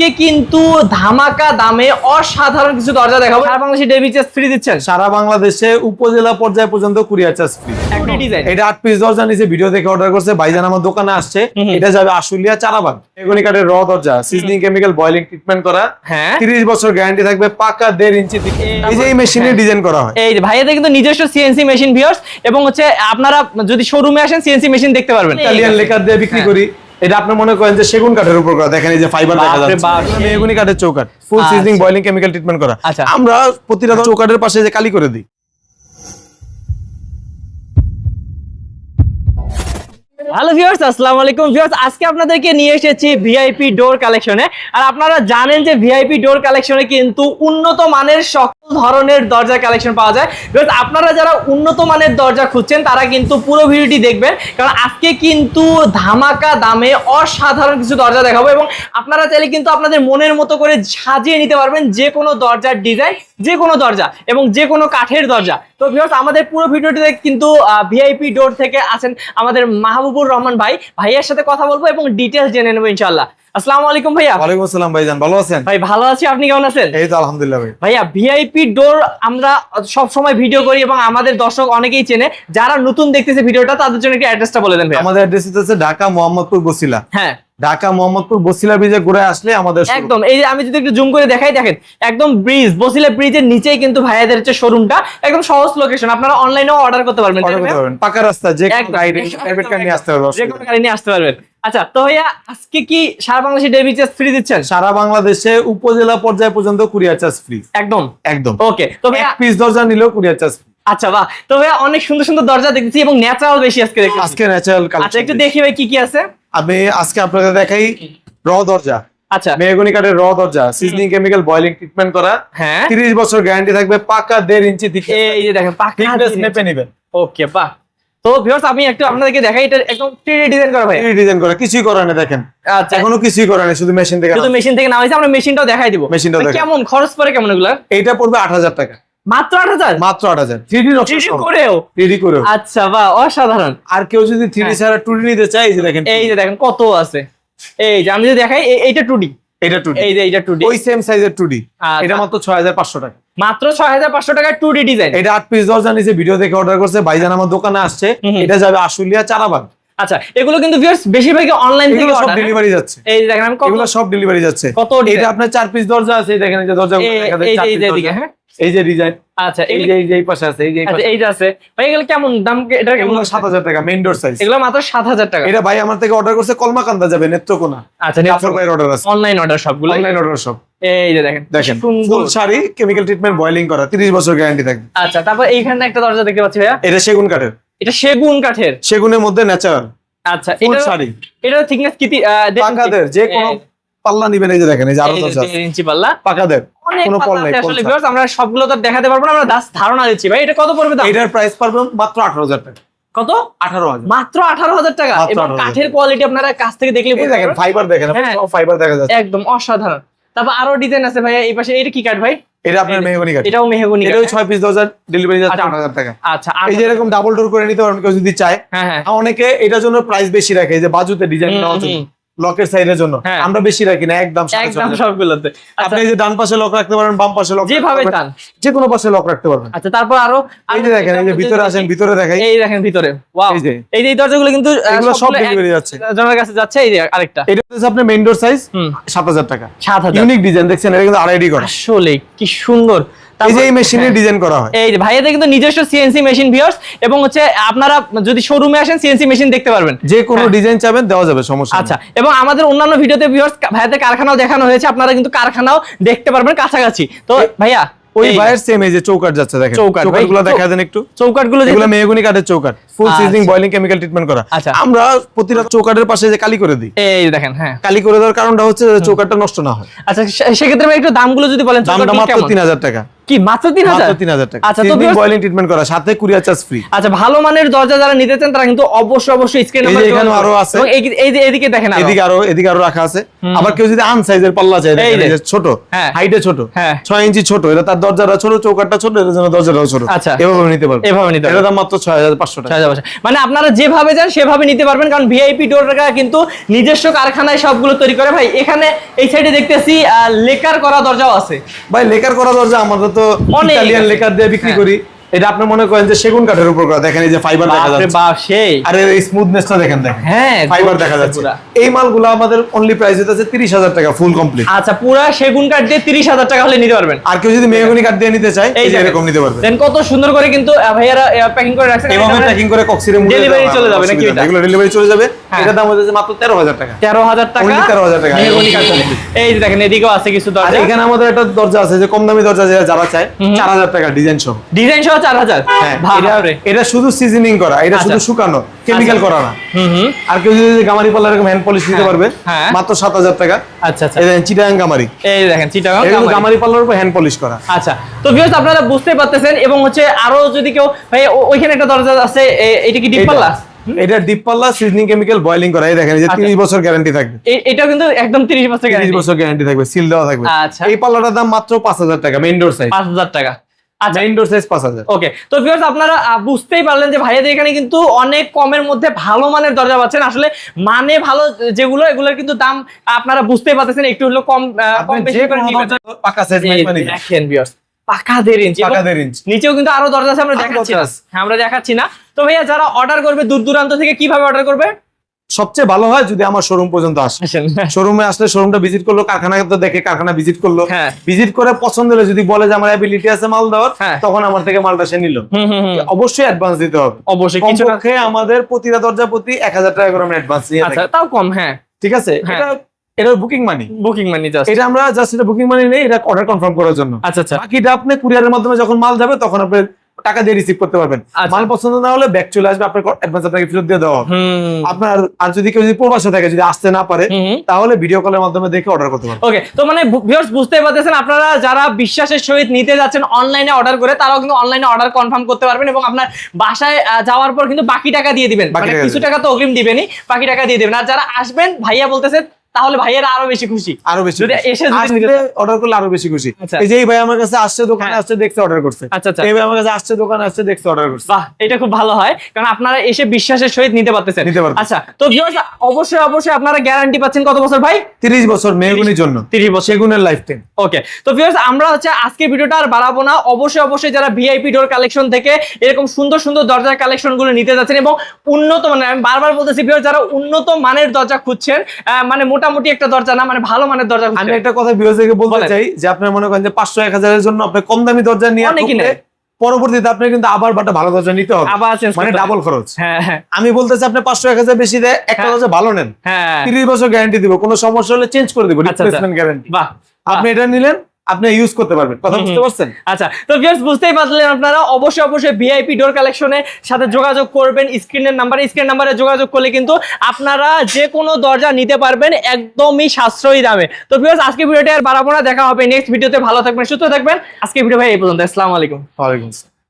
আজকে কিন্তু ধামাকা দামে অসাধারণ কিছু দরজা দেখাবো। সারা বাংলাদেশে ডেবি চার্জ ফ্রি দিচ্ছেন? সারা বাংলাদেশে উপজেলা পর্যায় পর্যন্ত কুরিয়ার চার্জ ফ্রি এটা আট পিস দরজা নিচে ভিডিও দেখে অর্ডার করছে ভাইজান আমার দোকানে আসছে। এটা যাবে আশুলিয়া চারাবাগ। এগুনি কাঠের র দরজা সিজনিং কেমিক্যাল বয়লিং ট্রিটমেন্ট করা। হ্যাঁ। তিরিশ বছর গ্যারান্টি থাকবে পাকা ইঞ্চি এই যে এই মেশিনে হ্যাঁ। ডিজাইন করা হয়। এই ভাইয়াদের কিন্তু নিজস্ব সিএনসি মেশিন ভিউয়ার্স এবং হচ্ছে আপনারা যদি শোরুমে আসেন সিএনসি মেশিন দেখতে পারবেন। লেকার দিয়ে বিক্রি হ্যাঁ। করি। এটা আপনি মনে করেন যে সেগুন কাঠের উপর করা দেখেন এই যে ফাইবার দেখা যাচ্ছে। মেহগুনি কাঠের চৌকাঠ full. Seasoning boiling chemical treatment করা আচ্ছা। আমরা প্রতিটা চৌকাঠের পাশে যে কালি করে দিই হ্যালো ভিউয়ার্স আসসালামু আলাইকুম ভিউয়ার্স আজকে আপনাদেরকে নিয়ে এসেছি ভিআইপি ডোর কালেকশনে আর আপনারা জানেন যে ভিআইপি ডোর কালেকশনে কিন্তু উন্নত মানের সকল ধরনের দরজা কালেকশন পাওয়া যায়। ভিউয়ার্স আপনারা যারা উন্নত মানের দরজা খুঁজছেন, তারা কিন্তু পুরো ভিডিওটি দেখবেন। কারণ আজকে কিন্তু ধামাকা দামে অসাধারণ কিছু দরজা দেখাবো এবং আপনারা চাইলে কিন্তু আপনাদের মনের মতো করে সাজিয়ে নিতে পারবেন যে কোনো দরজার ডিজাইন যে কোনো দরজা এবং যে কোনো কাঠের দরজা। তো ভিউয়ার্স আমাদের পুরো ভিডিওটিতে কিন্তু ভিআইপি ডোর থেকে আছেন আমাদের মাহবুবুর রহমান ভাই। ভাইয়ের সাথে কথা বলব এবং ডিটেলস জেনে নেব ইনশাল্লাহ আসসালামু আলাইকুম ভাইয়া। ওয়ালাইকুম আসসালাম ভাইজান ভালো আছেন? ভাই ভালো আছি আপনি কেমন আছেন? এই তো আলহামদুলিল্লাহ ভাই। ভাইয়া ভিআইপি ডোর আমরা সব সময় ভিডিও করি এবং আমাদের দর্শক অনেকেই চেনে। যারা নতুন দেখতেছে ভিডিওটা তাদের জন্য একটু অ্যাড্রেসটা বলে দেন আমাদের অ্যাড্রেস হচ্ছে ঢাকা মোহাম্মদপুর বসিলা হ্যাঁ। ঢাকা মোহাম্মদপুর বসিলা ব্রিজে ঘুরে আসলে আমাদের একদম এই যে আমি যদি একটু জুম করে দেখাই দেখেন একদম ব্রিজ বসিলা ব্রিজের নিচেই কিন্তু ভাইয়াদের হচ্ছে শোরুমটা একদম সহজ লোকেশন আপনারা অনলাইনেও অর্ডার করতে পারবেন? পারবেন। পাকা রাস্তা যে একদম। গাড়ি প্রাইভেট কার নিয়ে আসতে হবে যে কোনো গাড়ি নিয়ে আসতে পারবেন। আচ্ছা তো ভাইয়া আজকে কি সারা বাংলাদেশে ডেবি চার্জ ফ্রি দিচ্ছেন? সারা বাংলাদেশে উপজেলা পর্যায় পর্যন্ত কুরিয়ার চার্জ ফ্রি একদম। একদম। ওকে তো ভাইয়া এক পিস দরজা নিলেও কুরিয়ার চার্জ ফ্রি আচ্ছা বাহ। তো ভাইয়া অনেক সুন্দর সুন্দর দরজা দেখতেছি এবং ন্যাচারাল বেশি আজকে দেখতেছি। আজকে ন্যাচারাল আচ্ছা একটু দেখি ভাই কি কি আছে? আমি আজকে আপনাদের দেখাই র দরজা। আচ্ছা। মেহগনি কাঠের র দরজা সিজনিং কেমিক্যাল বয়লিং ট্রিটমেন্ট করা। হ্যাঁ। তিরিশ বছর গ্যারান্টি থাকবে পাকা দেড় ইঞ্চি থেকে এই যে দেখেন পাকা Thickness মেপে নেবেন। ওকে বাহ। তো ভিউয়ার্স আমি একটু আপনাদেরকে দেখাই এটা একদম 3D ডিজাইন করা ভাই ডিজাইন করা কিছুই করা নেই দেখেন। আচ্ছা। এখনও কিছুই করা নেই শুধু মেশিন থেকে শুধু মেশিন থেকে নামাইছে আমরা মেশিনটাও দেখাই দিব। মেশিনটাও ভাই, কেমন খরচ পড়ে কেমন এগুলো এইটা পড়বে আট হাজার টাকা। মাত্র আট হাজার? মাত্র আট হাজার। থ্রি করেও? থ্রি করেও। আচ্ছা বাহ অসাধারণ। আর কেউ যদি থ্রি হ্যাঁ। ছাড়া টু নিতে চায় এই যে দেখেন এই যে দেখেন কত আছে। এই যে আমি যদি দেখাই এইটা টুডি এটা টু এই যে এইটা টুডি ওই সেম সাইজের টু ডি আচ্ছা। এটা মাত্র ছয় হাজার পাঁচশো টাকা। মাত্র ছয় হাজার পাঁচশো টাকার টুডি ডিজাইন এটা আট পিস দরজা নিচে ভিডিও দেখে অর্ডার করছে ভাইজান আমার দোকানে আসছে। এটা যাবে আশুলিয়া চারাবাগ। আচ্ছা এগুলো কিন্তু ভিউয়ার্স বেশিরভাগই অনলাইন থেকে এগুলো সব হ্যাঁ? ডেলিভারি যাচ্ছে। এই যে দেখেন আমি এগুলো সব ডেলিভারি যাচ্ছে। কত এটা আপনার চার পিস দরজা আছে এই দেখেন এই যে দরজা এই- এই যে- এই যে এদিকে, হ্যাঁ? এই যে ডিজাইন। আচ্ছা এই যে এই যে এই পাশে আছে এই যে আচ্ছা। যে আছে। ভাই এগুলো কেমন দাম এটা কেমন এগুলো সাত হাজার টাকা মেইন ডোর সাইজ এগুলো মাত্র সাত হাজার টাকা। এটা ভাই আমার থেকে অর্ডার করছে কলমাকান্দা যাবে নেত্রকোনা আচ্ছা জাফর ভাইয়ের অর্ডার আছে। অনলাইন অর্ডার সবগুলো। অনলাইন অর্ডার সব। এই যে দেখেন দেখেন ফুল শাড়ি কেমিক্যাল ট্রিটমেন্ট বয়লিং করা 30 বছর গ্যারান্টি থাকবে। আচ্ছা তারপর এইখানে একটা দরজা দেখতে পাচ্ছি ভাইয়া। এটা সেগুন কাঠের। এটা সেগুন কাঠের। সেগুনের মধ্যে ন্যাচারাল আচ্ছা এটা শাড়ি। এটা থিকনেস কি? পাকাদের যে কোনো পাল্লা নিবেন এই যে দেখেন এই যে আরও এই যে ইঞ্চি পাল্লা। পাকাদের অনেক কোনো পল পাল্লা নাই আসলে viewers, আমরা সবগুলো তো দেখাতে পারব না আমরা জাস্ট ধারণা দিচ্ছি। ভাই এটা কত পড়বে দাম? এটার প্রাইস পাবেন মাত্র আঠারো হাজার টাকা। কত? আঠারো হাজার। মাত্র আঠারো হাজার টাকা। এবং কাঠের কোয়ালিটি আপনারা কাছ থেকে দেখলে বুঝতে দেখেন পারবেন। ফাইবার দেখেন হ্যাঁ। ফাইবার দেখা যাচ্ছে। একদম অসাধারণ। তারপর আরও ডিজাইন আছে ভাই এই পাশে এটা কি কাঠ ভাই? এটা আপনার মেহগনি কাঠ। এটাও মেহগনি এটা ওই ছয় পিস দরজা ডেলিভারি যাচ্ছে আচ্ছা। আট হাজার টাকা। আচ্ছা এই যে এরকম ডাবল ডোর করে নিতে পারবেন কেউ যদি চায়। হ্যাঁ হ্যাঁ। অনেকে এটার জন্য প্রাইস বেশি রাখে এই যে বাজুতে ডিজাইন হুম। লকের সাইডের জন্য। হ্যাঁ। আমরা বেশি রাখি না একদম একদম সবগুলোতে। আচ্ছা। আপনি যে ডান পাশে লক রাখতে পারবেন বাম পাশে লক যেভাবে চান। যে কোনো পাশে লক রাখতে পারবেন। আচ্ছা তারপর আরও এই যে দেখেন এই যে ভিতরে আসেন ভিতরে দেখাই এই দেখেন ভিতরে। ওয়াও এই যে। এই দরজাগুলো কিন্তু আহ, এগুলো সব ডেলিভারি যাচ্ছে জনের কাছে যাচ্ছে এই যে আরেকটা। এটা হচ্ছে আপনার মেইন ডোর সাইজ হুম। সাত হাজার টাকা। সাত হাজার। ইউনিক ডিজাইন দেখছেন এটা কিন্তু আড়াইডি করা। আসলে কি সুন্দর। এই যে তারপর- এই মেশিনে হ্যাঁ। ডিজাইন করা হয়। এই যে ভাইয়াদের কিন্তু নিজস্ব সিএনসি মেশিন ভিউয়ার্স এবং হচ্ছে আপনারা যদি শোরুমে আসেন সিএনসি মেশিন দেখতে পারবেন। যে কোনো হ্যাঁ। ডিজাইন চাবেন দেওয়া যাবে সমস্যা আচ্ছা এবং আমাদের অন্যান্য ভিডিওতে ভিউয়ার্স ভাইয়াদের কারখানাও দেখানো হয়েছে আপনারা কিন্তু কারখানাও দেখতে পারবেন কাছাকাছি। তো ভাইয়া ওই ভাইয়ের সেম এই যে চৌকাট যাচ্ছে দেখেন। চৌকাটগুলো দেখা দেন একটু। চৌকাটগুলো মেহগুনি কাঠের চৌকাট full. Seasoning boiling chemical treatment করা আচ্ছা। আমরা চৌকাটের পাশে যে কালি করে দিই এই দেখেন হ্যাঁ কালি করে দেওয়ার কারণটা হচ্ছে চৌকাটটা নষ্ট না হয় আচ্ছা সেক্ষেত্রে ভাই একটু দামগুলো যদি বলেন দামটা মাত্র কেমন? তিন হাজার টাকা কি মাত্র টাকা আচ্ছা তো বয়লিং ট্রিটমেন্ট করা সাথে কুরিয়ার চার্জ ফ্রি আচ্ছা ভালো মানের দরজা যারা নিতে চান তারা কিন্তু অবশ্যই অবশ্যই স্ক্রিন আরও আছে। এই যে এদিকে দেখেন আরও। এদিকে আরও এদিকে আরও রাখা আছে আবার কেউ যদি আন সাইজের পাল্লা চাই দেখেন, ছোট হ্যাঁ। হাইটে ছোট হ্যাঁ। ছয় ইঞ্চি ছোট এটা তার দরজাটা ছোট চৌকাটটা ছোট এর জন্য দরজাটাও ছোট আচ্ছা। এভাবে নিতে পারবে এভাবে নিতে এটা পারবে। দাম মাত্র ছয় হাজার পাঁচশো টাকা মানে আপনারা যেভাবে যান সেভাবে নিতে পারবেন কারণ ভিআইপি ডোরটা কিন্তু নিজস্ব কারখানায় সবগুলো তৈরি করে। ভাই এখানে এই সাইডে দেখতেছি লেকার করা দরজাও আছে। ভাই লেকার করা দরজা আমরা তো অনেক ইতালিয়ান লেকার দিয়ে বিক্রি হ্যাঁ। করি। এটা আপনি মনে করেন যে সেগুন কাঠের উপর করা দেখেন এই যে ফাইবার দেখা যাচ্ছে। সেই। আর স্মুথনেসটা দেখেন দেখেন। হ্যাঁ ফাইবার দেখা যাচ্ছে। এই মালগুলো আমাদের অনলি প্রাইস হচ্ছে তিরিশ হাজার টাকা ফুল কমপ্লিট আচ্ছা পুরা সেগুন কাঠ দিয়ে তিরিশ হাজার টাকা হলে নিতে পারবেন। আর কেউ যদি মেহগনি কাঠ দিয়ে নিতে চায় এই যে এরকম নিতে পারবে। দেন কত সুন্দর করে কিন্তু ভাইয়ারা প্যাকিং করে রাখছেন এভাবে প্যাকিং করে কক্সিরে মুড়ে দেওয়া চলে যাবে নাকি এটা? এগুলো ডেলিভারি চলে যাবে। হ্যাঁ। এটার দাম হচ্ছে মাত্র তেরো হাজার টাকা। তেরো হাজার টাকা? Only 13,000 টাকা। মেহগনি কাঠ এই যে দেখেন এদিকেও আছে কিছু দরজা। এখানে আমাদের একটা দরজা আছে যে কম দামি দরজা যারা চায় হুম। চার হাজার টাকা ডিজাইন সহ ডিজাইন সহ চার হাজার হ্যাঁ এটা শুধু সিজনিং করা এটা আচ্ছা। শুধু শুকানো কেমিক্যাল আচ্ছা। করা না। হুম হুম। আর কেউ যদি গামারি পাল্লা এরকম হ্যান্ড পলিশ নিতে পারবে। মাত্র সাত হাজার টাকা। আচ্ছা আচ্ছা। এই চিটাগাং গামারি। এই দেখেন চিটাগাং এটা গামারি। পাল্লার উপর হ্যান্ড পলিশ করা। আচ্ছা। তো ভিউয়ার্স আপনারা বুঝতে পারতেছেন এবং হচ্ছে আরও যদি কেউ ভাই ওইখানে একটা দরজা আছে এটা কি ডিপ এটা- পাল্লা এটা ডিপ পাল্লা সিজনিং কেমিক্যাল বয়লিং করা। এই দেখেন যে আচ্ছা। 30 বছর গ্যারান্টি থাকবে। এ- এটাও কিন্তু একদম 30 বছর 30 গ্যারান্টি বছর গ্যারান্টি থাকবে সিল দেওয়া থাকবে। আচ্ছা। এই পাল্লাটার দাম মাত্র 5000 টাকা মেইন ডোর সাইজ 5000 টাকা। আচ্ছা। মেইন সাইজ 5000 ওকে তো ভিউয়ার্স আপনারা বুঝতেই পারলেন যে ভাইয়াদের এখানে কিন্তু অনেক কমের মধ্যে ভালো মানের দরজা পাচ্ছেন। আসলে মানে ভালো যেগুলো এগুলোর কিন্তু দাম আপনারা বুঝতেই পারতেছেন একটু হলো কম আহ, কম বেশি করে নিবেন। পাকা সাইজ মানে দেখেন ভিউয়ার্স পাকা দেড় ইঞ্চি পাকা এবং 1.5 নিচেও কিন্তু আরও দরজা আছে আমরা দেখাচ্ছি। হ্যাঁ, আমরা দেখাচ্ছি না। তো ভাইয়া যারা অর্ডার করবে দূর দূরান্ত থেকে কীভাবে অর্ডার করবে? সবচেয়ে ভালো হয় যদি আমার শোরুম পর্যন্ত আসে। শোরুমে আসলে শোরুমটা ভিজিট করল কারখানা তো দেখে কারখানা ভিজিট করল। হ্যাঁ। ভিজিট করে পছন্দ হলে যদি বলে যে আমার অ্যাবিলিটি আছে মাল দেওয়ার হ্যাঁ। তখন আমার থেকে মালটা সে নিল। অবশ্যই অ্যাডভান্স দিতে হবে। অবশ্যই কিছু আমাদের প্রতিটা দরজা প্রতি এক হাজার টাকা করে আমরা অ্যাডভান্স নিয়ে আচ্ছা তাও কম হ্যাঁ। ঠিক আছে? হ্যাঁ। এটা এটা booking money booking money just এটা আমরা জাস্ট এটা বুকিং মানি নেই এটা অর্ডার কনফার্ম করার জন্য। আচ্ছা আচ্ছা। বাকিটা আপনি কুরিয়ারের মাধ্যমে যখন মাল যাবে তখন আপনি টাকা দিয়ে রিসিভ করতে পারবেন। আচ্ছা। মাল পছন্দ না হলে ব্যাক চলে আসবে আপনার অ্যাডভান্স আপনাকে ফেরত দিয়ে দেওয়া হবে। আপনার আর যদি কেউ যদি প্রবাসে থাকে যদি আসতে না পারে তাহলে ভিডিও কলের মাধ্যমে দেখে অর্ডার করতে পারবেন। ওকে তো মানে ভিউয়ার্স বুঝতে পারতেছেন আপনারা যারা বিশ্বাসের সহিত নিতে যাচ্ছেন অনলাইনে অর্ডার করে তারাও কিন্তু অনলাইনে অর্ডার কনফার্ম করতে পারবেন এবং আপনার বাসায় যাওয়ার পর কিন্তু বাকি টাকা দিয়ে দিবেন। মানে কিছু টাকা তো অগ্রিম দিবেনই বাকি টাকা দিয়ে দিবেন। আর যারা আসবেন ভাইয়া বলতেছে তাহলে ভাইয়ারা আরও বেশি খুশি। আরও বেশি যদি এসে যদি অর্ডার করলে আরও বেশি খুশি। আচ্ছা। এই যে এই ভাই আমার কাছে আসছে দোকানে হ্যাঁ। আসছে দেখছে অর্ডার করছে। আচ্ছা আচ্ছা। এই ভাই আমার কাছে আসছে দোকানে আসছে দেখছে অর্ডার করছে। বাহ এটা খুব ভালো হয় কারণ আপনারা এসে বিশ্বাসের সহিত নিতে পারতেছেন। নিতে পারবেন। আচ্ছা তো ভিউয়ার্স অবশ্যই অবশ্যই আপনারা গ্যারান্টি পাচ্ছেন কত বছর ভাই? তিরিশ বছর মেহগুনির জন্য। 30 বছর। সেগুনের লাইফ টাইম ওকে তো ভিউয়ার্স আমরা হচ্ছে আজকে ভিডিওটা আর বাড়াবো না। অবশ্যই অবশ্যই যারা ভিআইপি ডোর কালেকশন থেকে এরকম সুন্দর সুন্দর দরজার কালেকশনগুলো নিতে যাচ্ছেন এবং উন্নত মানে আমি বারবার বলতেছি ভিউয়ার্স যারা উন্নত মানের দরজা খুঁজছেন মানে মোটামুটি একটা দরজা না মানে ভালো মানের দরজা আমি একটা কথা বিরোধীকে বলতে চাই যে আপনার মনে করেন যে পাঁচশো এক হাজারের জন্য আপনি কম দামি দরজা নিয়ে অনেক কিনে পরবর্তীতে আপনি কিন্তু আবার বাটা ভালো দরজা নিতে হবে। মানে ডাবল খরচ। হ্যাঁ হ্যাঁ। আমি বলতেছি আপনি পাঁচশো এক হাজার বেশি দেয় একটা হ্যাঁ। দরজা ভালো নেন। হ্যাঁ। তিরিশ বছর গ্যারান্টি দিব কোনো সমস্যা হলে চেঞ্জ করে দিব আচ্ছা, আচ্ছা। রিপ্লেসমেন্ট গ্যারান্টি বাহ। আপনি এটা নিলেন আপনি ইউজ করতে পারবেন। কথা বুঝতে পারছেন? আচ্ছা তো ভিউয়ার্স বুঝতেই পারলেন আপনারা অবশ্যই অবশ্যই ভিআইপি ডোর কালেকশনের সাথে যোগাযোগ করবেন স্ক্রিনের নাম্বারে স্ক্রিন নাম্বারে যোগাযোগ করলে কিন্তু আপনারা যে কোনো দরজা নিতে পারবেন একদমই সাশ্রয়ী দামে। তো ভিউয়ার্স আজকে ভিডিওটা আর বাড়াবো না দেখা হবে নেক্সট ভিডিওতে ভালো থাকবেন সুস্থ থাকবেন। আজকে ভিডিও ভাই এই পর্যন্ত। আসসালামু আলাইকুম। ওয়া আলাইকুম আসসালাম।